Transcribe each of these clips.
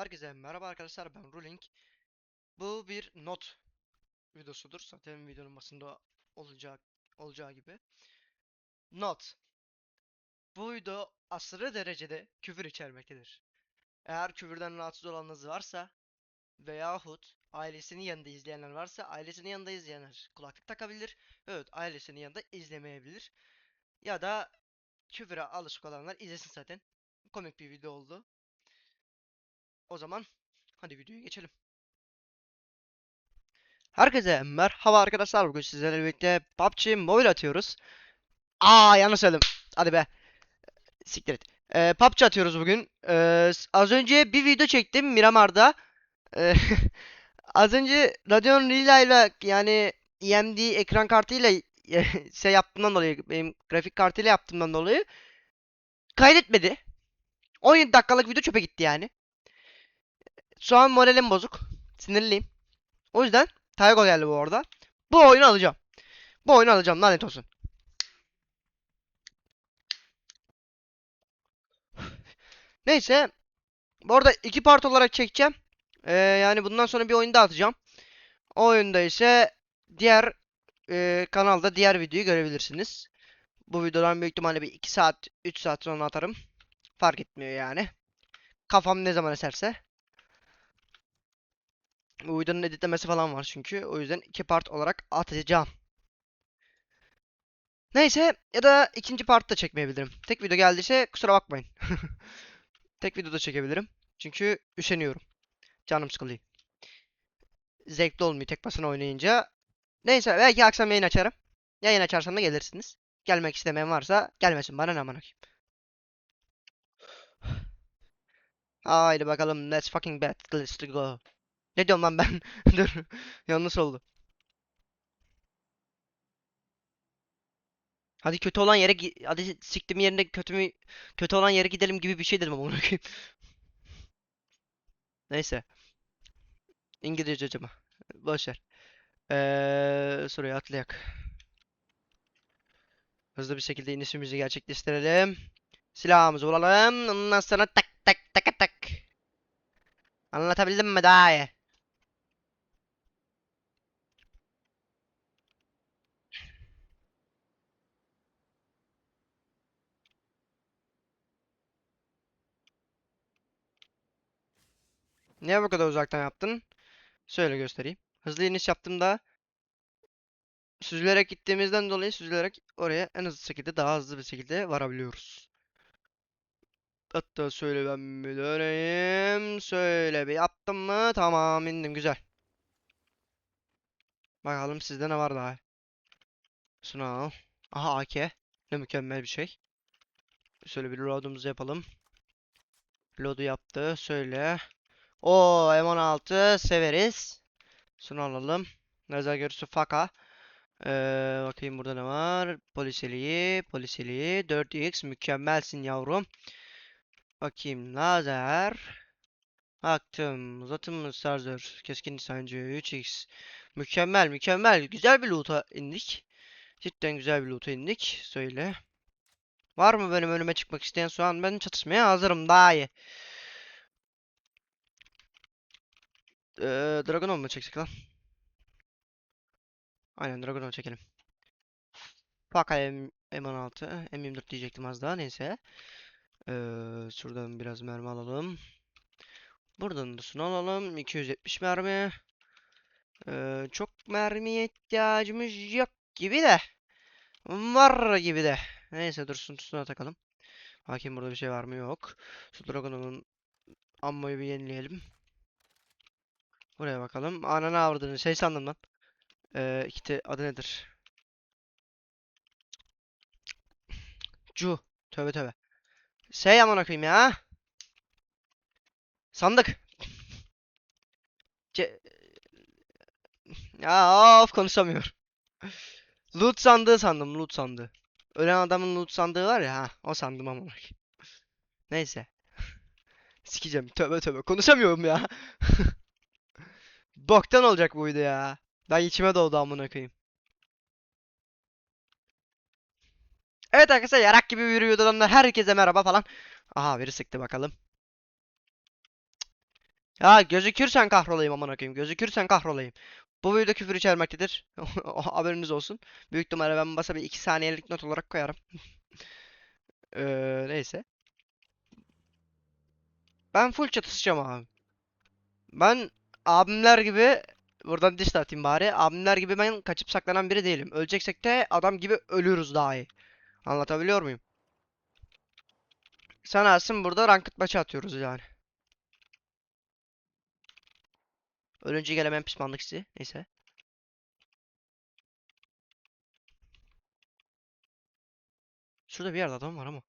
Herkese merhaba arkadaşlar ben Ruling. Bu bir not videosudur. Zaten videonun başında olacak olacağı gibi. Not. Bu video aşırı derecede küfür içermektedir. Eğer küfürden rahatsız olanınız varsa veyahut ailesinin yanında izleyenler varsa ailesinin yanında izleyenler kulaklık takabilir. Evet ailesinin yanında izlemeyebilir. Ya da küfüre alışık olanlar izlesin zaten. Komik bir video oldu. O zaman hadi videoya geçelim. Herkese merhaba arkadaşlar. Bugün sizlerle birlikte PUBG Mobile atıyoruz. Aa yanlış söyledim. Hadi be. Siktir et. Ee, PUBG atıyoruz bugün. Ee, az önce bir video çektim Miramar'da. Ee, az önce Radeon Lila ile yani AMD ekran kartıyla şey yaptığımdan dolayı benim grafik kartıyla yaptığımdan dolayı kaydetmedi. 17 dakikalık video çöpe gitti yani. Şu an moralim bozuk. Sinirliyim. O yüzden Taygo geldi bu arada. Bu oyunu alacağım. Bu oyunu alacağım lanet olsun. Neyse. Bu arada iki part olarak çekeceğim. Ee, yani bundan sonra bir oyun daha atacağım. O oyunda ise diğer e, kanalda diğer videoyu görebilirsiniz. Bu videodan büyük ihtimalle bir 2 saat 3 saat sonra atarım. Fark etmiyor yani. Kafam ne zaman eserse. Videonun editlemesi falan var çünkü. O yüzden iki part olarak atacağım. Neyse ya da ikinci part da çekmeyebilirim. Tek video geldiyse kusura bakmayın. Tek video da çekebilirim. Çünkü üşeniyorum. Canım sıkılıyor. Zevkli olmuyor tek başına oynayınca. Neyse belki akşam yayın açarım. Yayın açarsam da gelirsiniz. Gelmek istemeyen varsa gelmesin bana ne amına. Haydi bakalım let's fucking bet let's go. Ne diyorum lan ben? Dur. Yanlış oldu. Hadi kötü olan yere hadi siktim yerine kötü mü kötü olan yere gidelim gibi bir şey dedim ama koyayım. Neyse. İngilizce acaba. Boş. Ee, soruyu atlayak. Hızlı bir şekilde inişimizi gerçekleştirelim. Silahımızı bulalım. Ondan sonra tak tak tak tak. Anlatabildim mi daha iyi? Niye bu kadar uzaktan yaptın? Şöyle göstereyim. Hızlı iniş yaptığımda süzülerek gittiğimizden dolayı süzülerek oraya en hızlı şekilde daha hızlı bir şekilde varabiliyoruz. Hatta şöyle ben bir döneyim. Şöyle bir yaptım mı? Tamam indim güzel. Bakalım sizde ne var daha? Şunu al. Aha AK. Ne mükemmel bir şey. Şöyle bir load'umuzu yapalım. Load'u yaptı. Şöyle. O M16 severiz. Şunu alalım. Lazer görüntüsü faka. Ee, bakayım burada ne var? Poliseliği, poliseliği. 4x mükemmelsin yavrum. Bakayım lazer. Baktım. Uzatım şarjör. Keskin nişancı 3x. Mükemmel mükemmel. Güzel bir loot'a indik. Cidden güzel bir loot'a indik. Söyle. Var mı benim önüme çıkmak isteyen şu an ben çatışmaya hazırım daha iyi. Ee, Dragonov mu çeksek lan? Aynen Dragonov çekelim. Faka M M16, M24 diyecektim az daha neyse. Ee, şuradan biraz mermi alalım. Buradan da şunu alalım. 270 mermi. Ee, çok mermiye ihtiyacımız yok gibi de. Var gibi de. Neyse dursun üstüne takalım. Bakayım burada bir şey var mı? Yok. Şu Dragonov'un ammoyu bir yenileyelim. Buraya bakalım. Ananı avradını şey sandım lan. Ee, ikiti adı nedir? Cu. Tövbe tövbe. Şey amına koyayım ya. Sandık. Ce ya of konuşamıyorum. Loot sandığı sandım, loot sandığı. Ölen adamın loot sandığı var ya, o sandım amına koyayım. Neyse. Sikeceğim. Tövbe tövbe. Konuşamıyorum ya. Boktan olacak bu video ya. Ben içime doğdu amına koyayım. Evet arkadaşlar yarak gibi videodan da herkese merhaba falan. Aha biri sıktı bakalım. Ya gözükürsen kahrolayım amına koyayım. Gözükürsen kahrolayım. Bu videoda küfür içermektedir. Haberiniz olsun. Büyük ihtimalle ben basa bir 2 saniyelik not olarak koyarım. Eee neyse. Ben full çatışacağım abi. Ben abimler gibi buradan diş atayım bari. Abimler gibi ben kaçıp saklanan biri değilim. Öleceksek de adam gibi ölürüz daha iyi. Anlatabiliyor muyum? Sen Ersin burada ranked maçı atıyoruz yani. Ölünce gelemeyen pişmanlık hissi. Neyse. Şurada bir yerde adam var ama.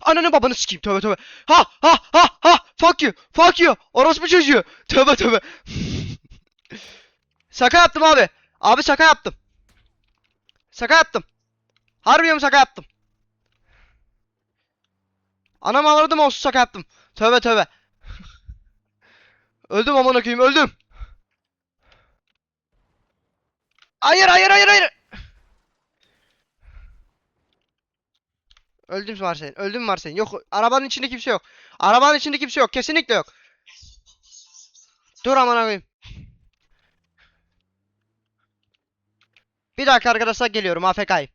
Ananı babanı sikeyim tövbe tövbe. Ha ha ha ha fuck you fuck you orospu çocuğu. Tövbe tövbe. Şaka yaptım abi. Abi şaka yaptım. Şaka yaptım. Harbiden şaka yaptım. Anam avradım olsun şaka yaptım. Tövbe tövbe. öldüm aman okuyayım öldüm. Hayır hayır hayır hayır. Öldüm var senin. Öldüm var senin. Yok arabanın içinde kimse yok. Arabanın içinde kimse yok. Kesinlikle yok. Dur aman koyayım. Bir dakika arkadaşlar geliyorum AFK'yim.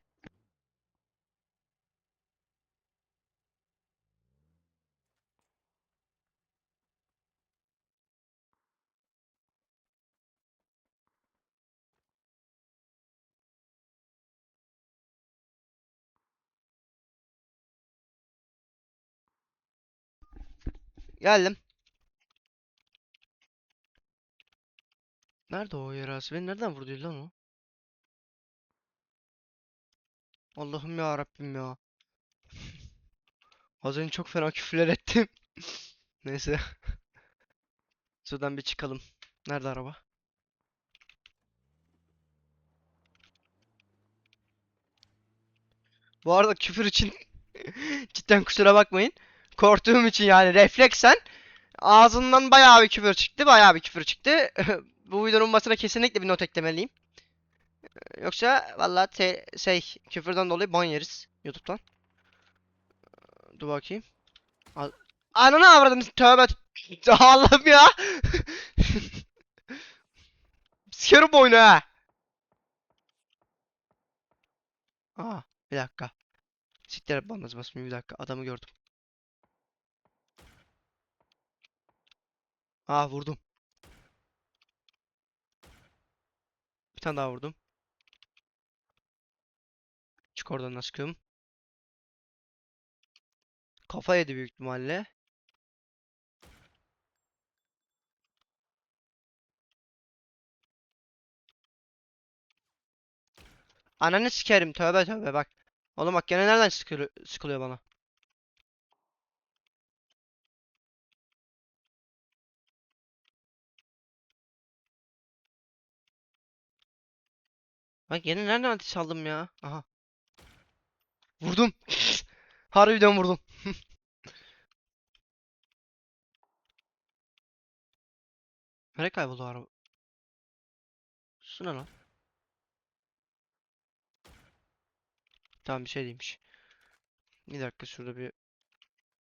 Geldim. Nerede o yarası? Beni nereden vurdu lan o? Allah'ım ya Rabbim ya. Az önce çok fena küfürler ettim. Neyse. Şuradan bir çıkalım. Nerede araba? Bu arada küfür için cidden kusura bakmayın. Korktuğum için yani refleksen ağzından bayağı bir küfür çıktı. Bayağı bir küfür çıktı. Bu videonun basına kesinlikle bir not eklemeliyim. Yoksa vallahi te- şey küfürden dolayı ban yeriz YouTube'dan. Dur bakayım. Al- Ananı avradım tövbe. Allah'ım ya. Sikerim oyunu ha. Aa, bir dakika. Siktir bandaj basmayayım bir dakika. Adamı gördüm. Aa vurdum. Bir tane daha vurdum. Çık oradan aşkım. Kafa yedi büyük ihtimalle. Ananı sikerim tövbe tövbe bak. Oğlum bak gene nereden sıkılıyor bana. Bak gene nereden ateş aldım ya? Aha. Vurdum. Harbiden vurdum. Nereye kayboldu araba? Su ne lan? Tamam bir şey değilmiş. Bir dakika şurada bir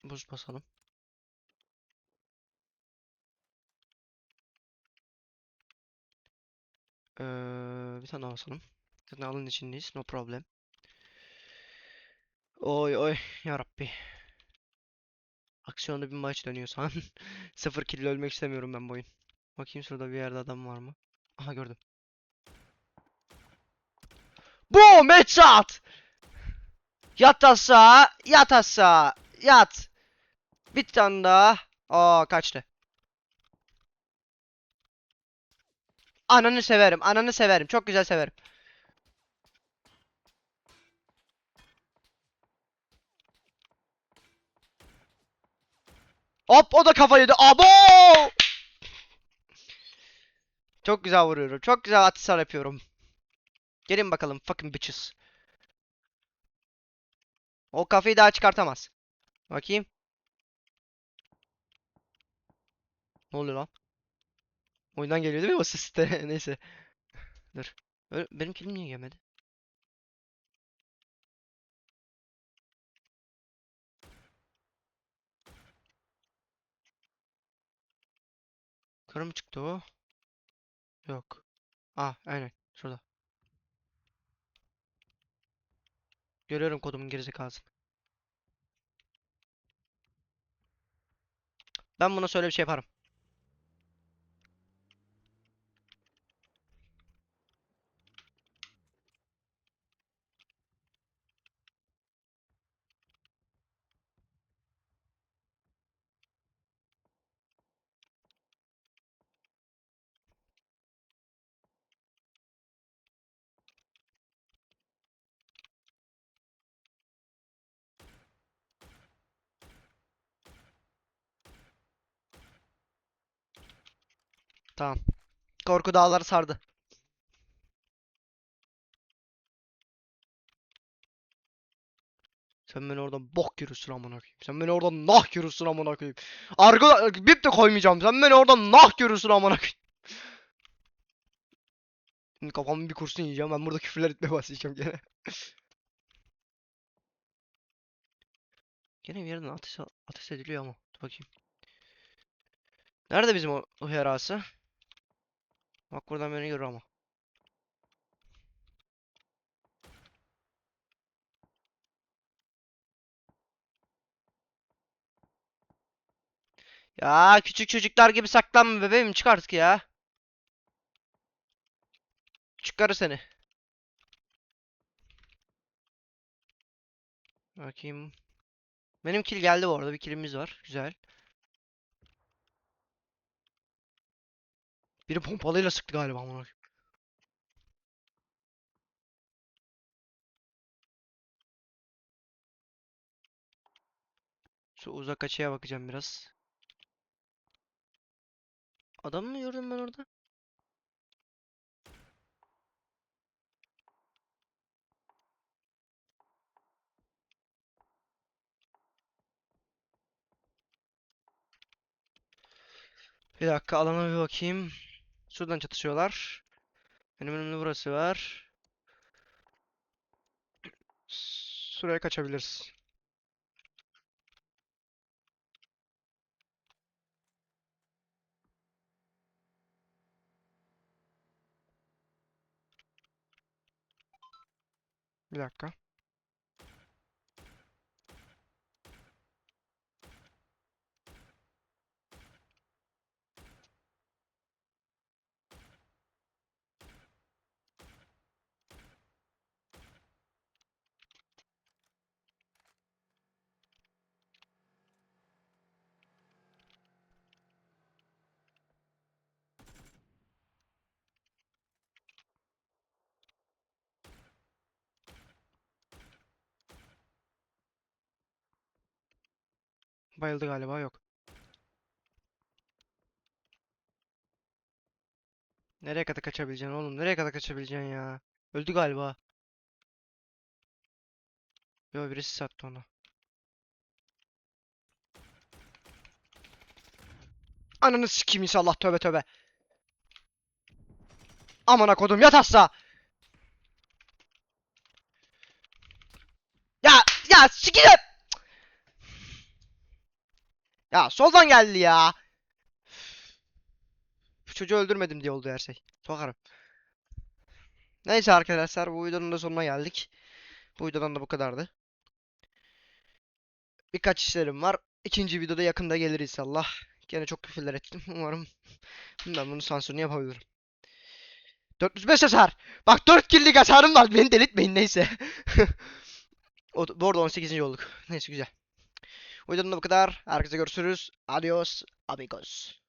buz basalım. Ee, bir tane daha basalım. Zaten alın içindeyiz. No problem. Oy oy yarabbi. Aksiyonda bir maç dönüyor şu an. Sıfır kill ölmek istemiyorum ben bu oyun. Bakayım şurada bir yerde adam var mı? Aha gördüm. Boom headshot! Yat aşağı, yat aşağı, yat. Bir tane daha. Aa kaçtı. Ananı severim, ananı severim. Çok güzel severim. Hop o da kafa yedi. Abo! Çok güzel vuruyorum. Çok güzel atışlar yapıyorum. Gelin bakalım fucking bitches. O kafayı daha çıkartamaz. Bakayım. Ne oluyor lan? Oyundan geliyor değil mi o ses de? Neyse. Dur. Benim kilim niye gelmedi? Yukarı çıktı o? Yok. Ah aynen şurada. Görüyorum kodumun gerizekalısını. Ben buna şöyle bir şey yaparım. Tamam. Korku dağları sardı. Sen beni oradan bok yürüsün amına koyayım. Sen beni oradan nah yürüsün amına koyayım. Arka bip de koymayacağım. Sen beni oradan nah yürüsün amına koyayım. Şimdi kafamı bir kurşun yiyeceğim. Ben burada küfürler etmeye başlayacağım gene. Gene bir yerden ateş, ateş ediliyor ama. Dur bakayım. Nerede bizim o, o herası? Bak buradan beni görür ama. Ya küçük çocuklar gibi saklanma bebeğim çık artık ya. Çıkarı seni. Bakayım. Benim kill geldi bu arada. Bir killimiz var. Güzel. Biri pompalıyla sıktı galiba amına. Şu uzak açıya bakacağım biraz. Adam mı gördüm ben orada? Bir dakika alana bir bakayım. Şuradan çatışıyorlar. Benim önümde burası var. Şuraya kaçabiliriz. Bir dakika. Bayıldı galiba yok. Nereye kadar kaçabileceksin oğlum? Nereye kadar kaçabileceksin ya? Öldü galiba. Yo birisi sattı onu. Ananı sikeyim inşallah tövbe tövbe. Amına kodum yat hassa. Ya ya sikeceğim. Ya soldan geldi ya. Bu çocuğu öldürmedim diye oldu her şey. Sokarım. Neyse arkadaşlar bu videonun da sonuna geldik. Bu videodan da bu kadardı. Birkaç işlerim var. İkinci videoda yakında gelir inşallah. Gene çok küfürler ettim. Umarım ben bunu sansürünü yapabilirim. 405 hasar. Bak 4 kill'lik hasarım var. Beni delirtmeyin neyse. bu arada 18. olduk. Neyse güzel. O videonun da bu kadar. Herkese görüşürüz. Adios amigos.